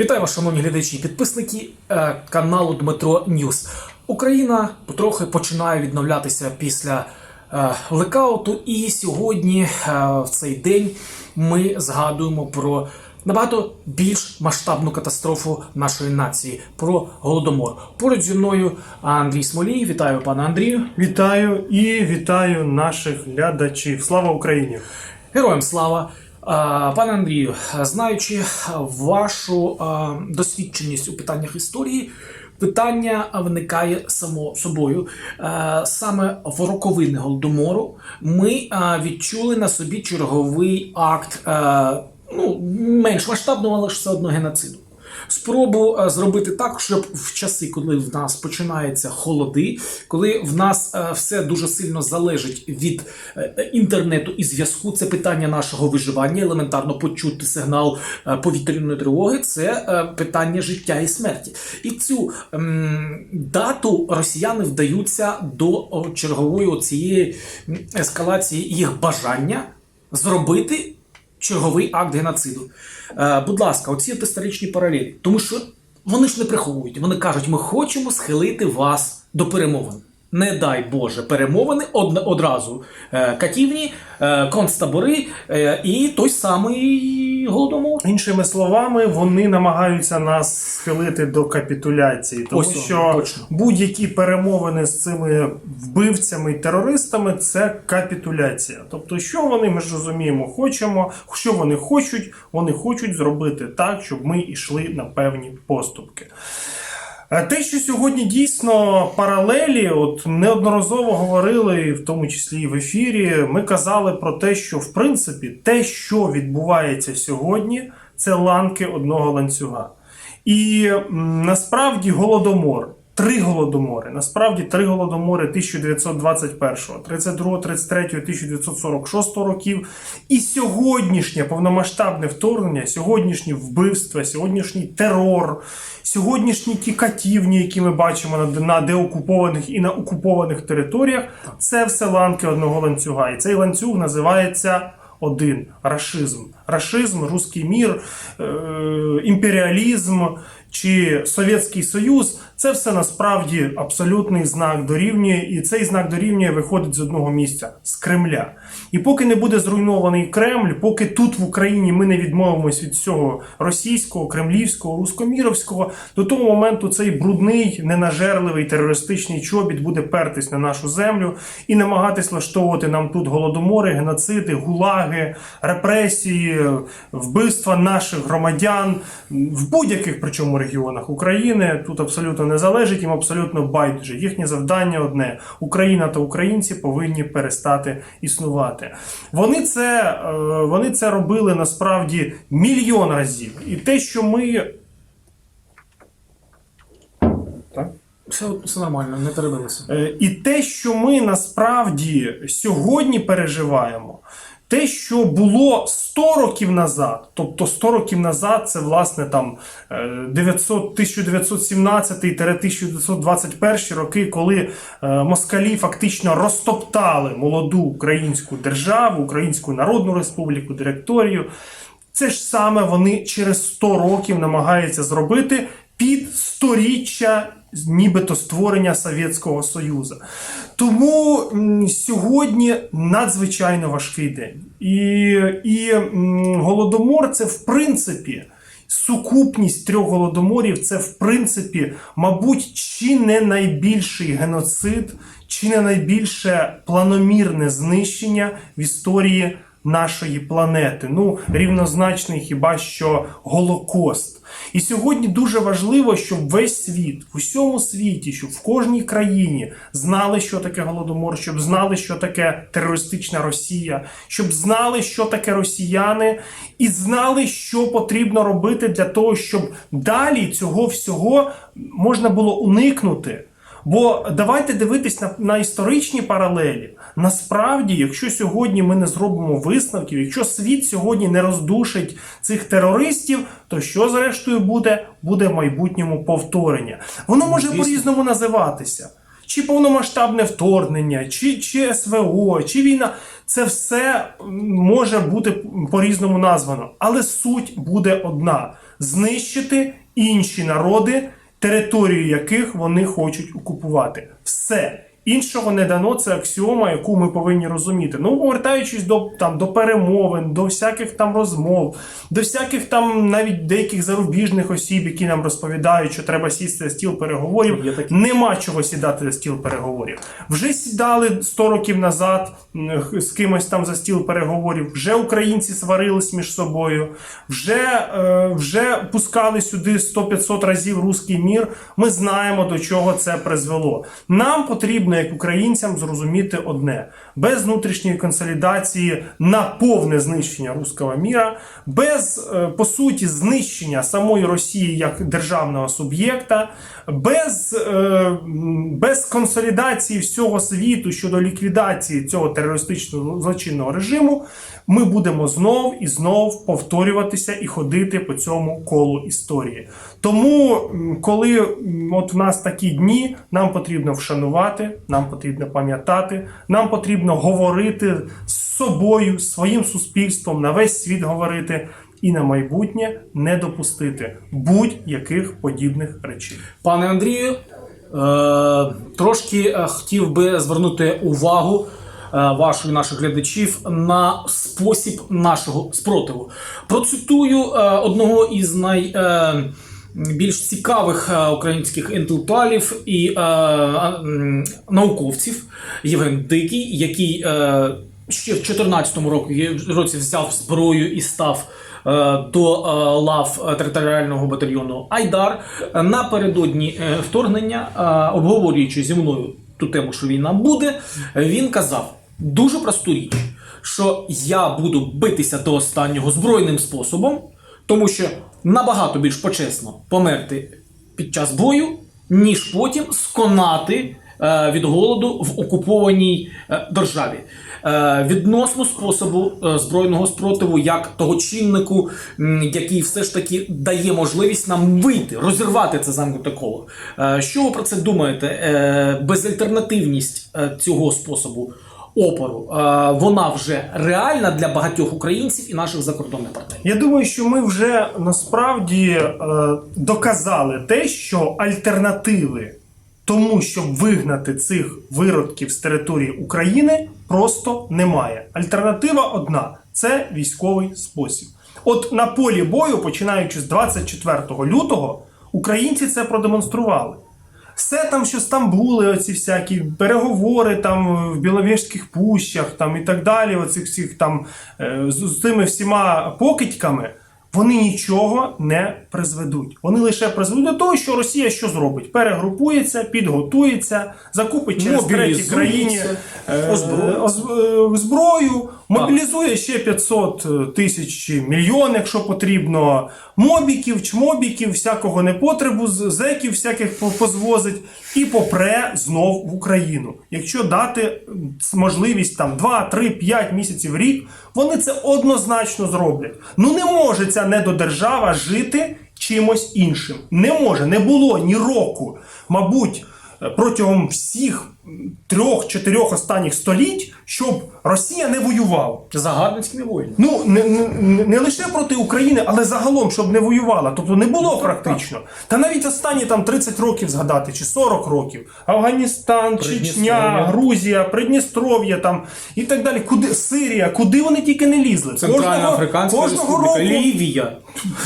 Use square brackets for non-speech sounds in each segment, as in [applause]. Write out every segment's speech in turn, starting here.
Вітаю вас, шановні глядачі і підписники е, каналу Дмитро Ньюс. Україна потрохи починає відновлятися після е, блекауту, і сьогодні, е, в цей день, ми згадуємо про набагато більш масштабну катастрофу нашої нації про голодомор. Поруч зі мною Андрій Смолій. Вітаю, пане Андрію. Вітаю і вітаю наших глядачів. Слава Україні! Героям слава! А, Пане Андрію, знаючи вашу досвідченість у питаннях історії, питання виникає само собою. Е, Саме в роковини голодомору ми відчули на собі черговий акт е, ну, менш масштабного, але ж все одно геноциду. Спробу е, зробити так, щоб в часи, коли в нас починаються холоди, коли в нас е, все дуже сильно залежить від е, інтернету і зв'язку, це питання нашого виживання, елементарно почути сигнал повітряної тривоги, це питання життя і смерті. І цю ем, дату росіяни вдаються до чергової цієї ескалації їх бажання зробити черговий акт геноциду. Е, будь ласка, оці от історичні паралелі. Тому що вони ж не приховують. Вони кажуть, ми хочемо схилити вас до перемовин. Не дай Боже, перемовини од, одразу. Е, катівні, е, концтабори е, і той самий голодомор. Іншими словами, вони намагаються нас схилити до капітуляції, тому Ось що будь-які перемовини з цими вбивцями і терористами це капітуляція. Тобто, що вони ми ж розуміємо, хочемо, що вони хочуть, вони хочуть зробити так, щоб ми йшли на певні поступки. Е, Те, що сьогодні дійсно паралелі, от неодноразово говорили, в тому числі і в ефірі, ми казали про те, що в принципі те, що відбувається сьогодні, це ланки одного ланцюга. І насправді голодомор. Три голодомори. Насправді три голодомори 1921, 32, 33, 1946 років. І сьогоднішнє повномасштабне вторгнення, сьогоднішні вбивства, сьогоднішній терор, сьогоднішні ті катівні, які ми бачимо на, на деокупованих і на окупованих територіях, це все ланки одного ланцюга. І цей ланцюг називається один рашизм. Рашизм, руський мір, імперіалізм чи Совєтський Союз це все насправді абсолютний знак дорівнює, і цей знак дорівнює виходить з одного місця з Кремля. І поки не буде зруйнований Кремль, поки тут в Україні ми не відмовимось від всього російського, кремлівського, рускоміровського, до того моменту цей брудний, ненажерливий терористичний чобіт буде пертись на нашу землю і намагатись влаштовувати нам тут голодомори, геноциди, гулаги, репресії, вбивства наших громадян в будь-яких причому регіонах України. Тут абсолютно не залежить, їм абсолютно байдуже. Їхнє завдання одне: Україна та українці повинні перестати існувати. Вони це, е, вони це робили насправді мільйон разів. І те, що ми. Все, все нормально, не перебилися. Е, І те, що ми насправді сьогодні переживаємо, те, що було 100 років назад, тобто 100 років назад, це власне там е, 900 1917-1921 роки, коли е, москалі фактично розтоптали молоду українську державу, Українську Народну Республіку, директорію. Це ж саме вони через 100 років намагаються зробити під сторіччя нібито створення Совєтського Союзу. Тому сьогодні надзвичайно важкий день. І, і голодомор це в принципі. Сукупність трьох голодоморів це, в принципі, мабуть, чи не найбільший геноцид, чи не найбільше планомірне знищення в історії нашої планети. Ну, рівнозначний хіба що Голокост. І сьогодні дуже важливо, щоб весь світ, в усьому світі, щоб в кожній країні знали, що таке голодомор, щоб знали, що таке терористична Росія, щоб знали, що таке росіяни, і знали, що потрібно робити для того, щоб далі цього всього можна було уникнути. Бо давайте дивитись на, на історичні паралелі. Насправді, якщо сьогодні ми не зробимо висновків, якщо світ сьогодні не роздушить цих терористів, то що зрештою буде? Буде в майбутньому повторення. Воно може Звісно. по-різному називатися. Чи повномасштабне вторгнення, чи, чи СВО, чи війна. Це все може бути по-різному названо, але суть буде одна: знищити інші народи, територію яких вони хочуть окупувати. Все. Іншого не дано, це аксіома, яку ми повинні розуміти. Ну, повертаючись до там до перемовин, до всяких там розмов, до всяких там навіть деяких зарубіжних осіб, які нам розповідають, що треба сісти за стіл переговорів. Нема чого сідати за стіл переговорів. Вже сідали 100 років назад з кимось там за стіл переговорів. Вже українці сварились між собою, вже, е, вже пускали сюди 100-500 разів руський мір. Ми знаємо, до чого це призвело. Нам потрібно, як українцям, зрозуміти одне: без внутрішньої консолідації на повне знищення руського міра, без е, по суті знищення самої Росії як державного суб'єкта, без, е, без консолідації всього світу щодо ліквідації цього терористичного злочинного режиму, ми будемо знов і знов повторюватися і ходити по цьому колу історії. Тому, коли от в нас такі дні, нам потрібно вшанувати, нам потрібно пам'ятати, нам потрібно говорити з собою, своїм суспільством, на весь світ говорити. І на майбутнє не допустити будь-яких подібних речей. Пане Андрію, е, трошки е, хотів би звернути увагу е, вашу і наших глядачів на спосіб нашого спротиву. Процитую е, одного із най. Е, більш цікавих українських інтелектуалів і е, науковців Євген Дикий, який е, ще в 2014 році, взяв зброю і став е, до е, лав територіального батальйону Айдар напередодні вторгнення, е, обговорюючи зі мною ту тему, що війна буде, він казав дуже просту річ, що я буду битися до останнього збройним способом, тому що набагато більш почесно померти під час бою, ніж потім сконати е, від голоду в окупованій е, державі. Е, відносно способу е, збройного спротиву, як того чиннику, м, який все ж таки дає можливість нам вийти, розірвати це замкнуте коло. Е, що ви про це думаєте? Е, безальтернативність е, цього способу опору, вона вже реальна для багатьох українців і наших закордонних партнерів. Я думаю, що ми вже насправді е, доказали те, що альтернативи тому, щоб вигнати цих виродків з території України, просто немає. Альтернатива одна це військовий спосіб. От на полі бою, починаючи з 24 лютого, українці це продемонстрували. Все там, що там були, оці всякі переговори там в Біловежських пущах там і так далі, оцих всіх там е, з, з цими всіма покидьками, вони нічого не призведуть. Вони лише призведуть до того, що Росія що зробить? Перегрупується, підготується, закупить через треті країні е, е, зброю, мобілізує ще 500 тисяч чи мільйон, якщо потрібно, мобіків, чмобіків, всякого непотребу, зеків всяких позвозить і попре знов в Україну. Якщо дати можливість там 2, 3, 5 місяців рік, вони це однозначно зроблять. Ну не може ця недодержава жити чимось іншим. Не може, не було ні року, мабуть протягом всіх трьох-чотирьох останніх століть, щоб Росія не воювала. Загарбницькими воїнами. Ну не, не, не лише проти України, але загалом, щоб не воювала. Тобто не було практично. Та навіть останні там 30 років згадати, чи 40 років. Афганістан, Чечня, Грузія, Придністров'я там і так далі. Куди Сирія, куди вони тільки не лізли? Центральна Африканська кожного року, Лівія,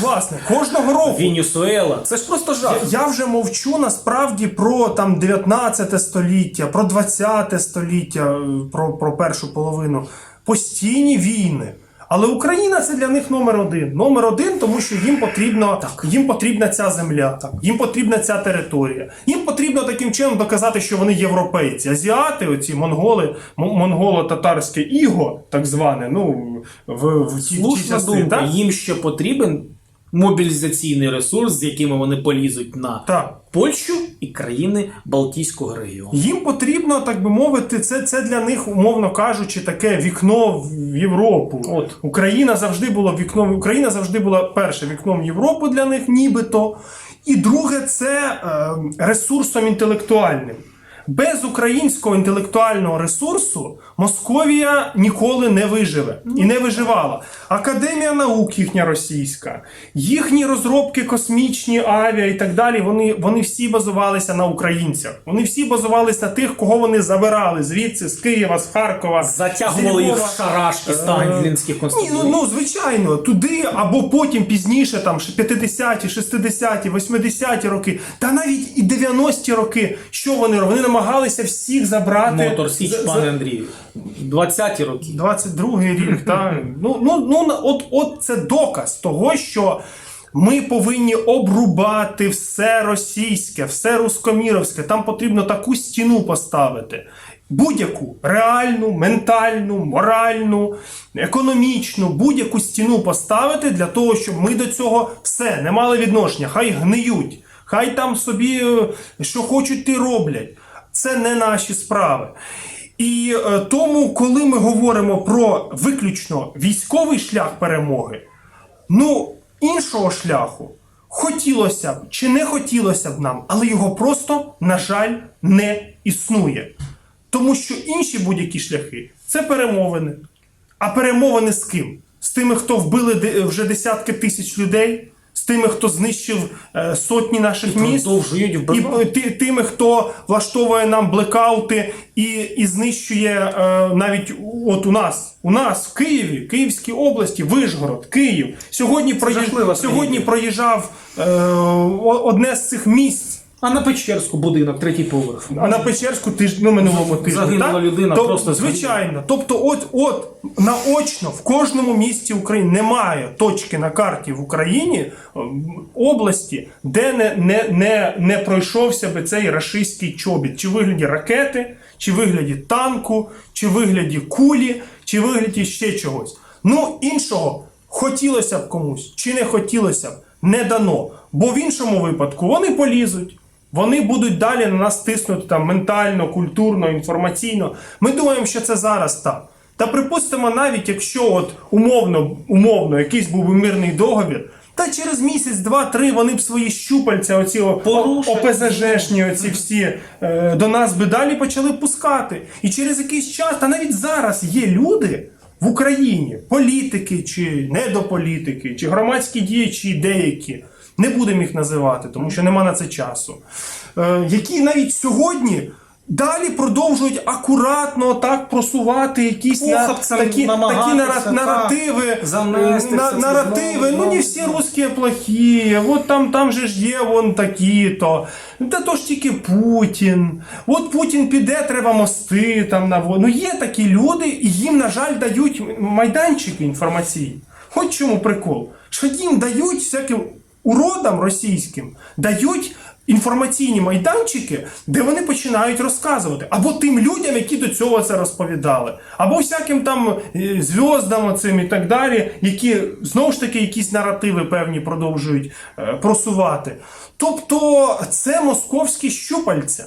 власне, кожного року. Венесуела. Це ж просто жах. Я вже мовчу насправді про там 19 століття, про 20 століття, е, про, про першу половину. Постійні війни. Але Україна це для них номер один. Номер один, тому що їм потрібно їм потрібна ця земля, їм потрібна ця територія. Їм потрібно таким чином доказати, що вони європейці. Азіати, оці монголи, монголо-татарське іго, так зване, ну в, в ті, в ті Слушна частини, думка, так? їм ще потрібен мобілізаційний ресурс, з якими вони полізуть на Так. Польщу і країни Балтійського регіону. Їм потрібно, так би мовити, це, це для них, умовно кажучи, таке вікно в Європу. От. Україна завжди була вікном. Україна завжди була перше вікном в Європу для них, нібито. І друге, це е, ресурсом інтелектуальним. Без українського інтелектуального ресурсу Московія ніколи не виживе і не виживала. Академія наук їхня російська, їхні розробки космічні, авіа і так далі. Вони, вони всі базувалися на українцях. Вони всі базувалися на тих, кого вони забирали звідси, з Києва, з Харкова. Затягували їх в шарашки сталінських Ні, конституцій. ну, ну звичайно, туди або потім пізніше, там 50-ті, 60-ті, 80-ті роки, та навіть і 90-ті роки. Що вони робили? Вони намагалися всіх забрати. Мотор Січ, з- з- пане Андрію. 20-ті роки. 22-й рік, [laughs] так. Ну, ну, ну, от, от це доказ того, що ми повинні обрубати все російське, все рускоміровське. Там потрібно таку стіну поставити. Будь-яку реальну, ментальну, моральну, економічну, будь-яку стіну поставити для того, щоб ми до цього все не мали відношення. Хай гниють, хай там собі е, що хочуть, ти роблять. Це не наші справи. І е, тому, коли ми говоримо про виключно військовий шлях перемоги, ну іншого шляху хотілося б чи не хотілося б нам, але його просто, на жаль, не існує. Тому що інші будь-які шляхи це перемовини. А перемовини з ким? З тими, хто вбили вже десятки тисяч людей, з тими, хто знищив е, сотні наших міст. Продовжують І е, ти- тими, хто влаштовує нам блекаути і, і знищує е, навіть от у нас, у нас в Києві, Київській області, Вижгород, Київ. Сьогодні, проїж... сьогодні проїжджав е, одне з цих місць. А на Печерську будинок, третій поверх. А на Печерську тиж... ну, минулому тижні. Загинула так? людина, То- просто звичайно. Тобто, от, от наочно в кожному місті України немає точки на карті в Україні області, де не, не, не, не пройшовся би цей рашистський чобіт, чи вигляді ракети, чи вигляді танку, чи вигляді кулі, чи вигляді ще чогось. Ну, іншого хотілося б комусь, чи не хотілося б, не дано. Бо в іншому випадку вони полізуть. Вони будуть далі на нас тиснути там ментально, культурно, інформаційно. Ми думаємо, що це зараз так. Та припустимо, навіть якщо от умовно, умовно якийсь був би мирний договір, та через місяць, два-три вони б свої щупальця, оці о- Порушать. ОПЗЖшні, оці всі е, до нас би далі почали пускати. І через якийсь час, та навіть зараз є люди в Україні, політики чи недополітики, чи громадські діячі деякі, не будемо їх називати, тому що нема на це часу. Е, які навіть сьогодні. Далі продовжують акуратно так просувати якісь на, такі, такі нара- наративи, занести на, наративи. знову, ну не всі русські плохі, от там, там же ж є вон такі-то. Та то ж тільки Путін. От Путін піде, треба мости там на Ну є такі люди, і їм, на жаль, дають майданчики інформаційні. От чому прикол? Що їм дають всяким уродам російським, дають. Інформаційні майданчики, де вони починають розказувати, або тим людям, які до цього це розповідали, або всяким там е, зв'яздам оцим і так далі, які знову ж таки якісь наративи певні продовжують е, просувати. Тобто це московські щупальця,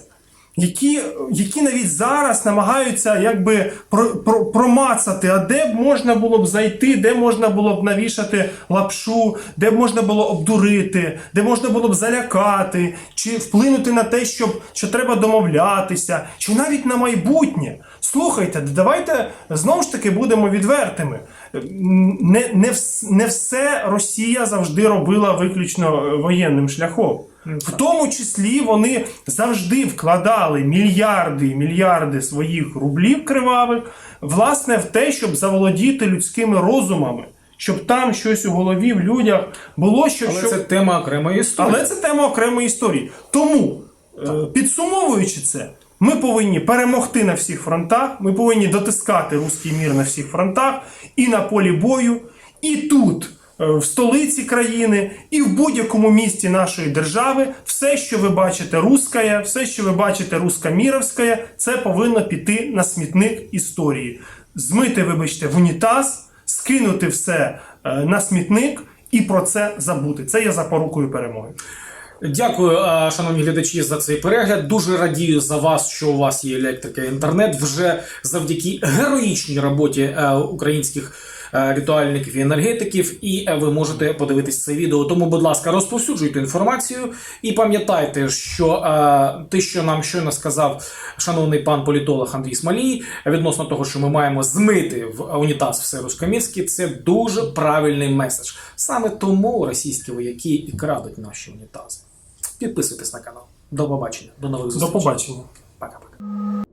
які, які навіть зараз намагаються якби про, про, промацати, а де б можна було б зайти, де можна було б навішати лапшу, де б можна було обдурити, де можна було б залякати, чи вплинути на те, щоб, що треба домовлятися, чи навіть на майбутнє. Слухайте, давайте знову ж таки будемо відвертими. Не, не, не все Росія завжди робила виключно воєнним шляхом. В тому числі вони завжди вкладали мільярди і мільярди своїх рублів кривавих, власне, в те, щоб заволодіти людськими розумами, щоб там щось у голові в людях було, що, Але що... це тема окремої історії. Але це тема окремої історії. Тому, е, підсумовуючи це, ми повинні перемогти на всіх фронтах, ми повинні дотискати руський мір на всіх фронтах, і на полі бою, і тут, е, в столиці країни, і в будь-якому місті нашої держави. Все, що ви бачите русское, все, що ви бачите руськоміровське, це повинно піти на смітник історії. Змити, вибачте, в унітаз, скинути все е, на смітник і про це забути. Це є запорукою перемоги. Дякую, шановні глядачі, за цей перегляд. Дуже радію за вас, що у вас є електрика і інтернет. Вже завдяки героїчній роботі е, українських е, ритуальників і енергетиків, і е, ви можете подивитись це відео. Тому, будь ласка, розповсюджуйте інформацію і пам'ятайте, що те, що нам щойно сказав шановний пан політолог Андрій Смолій, відносно того, що ми маємо змити в унітаз все рускомірське, це дуже правильний меседж. Саме тому російські вояки і крадуть наші унітази. Підписуйтесь на канал. До побачення, до нових До побачення. Пока-пока.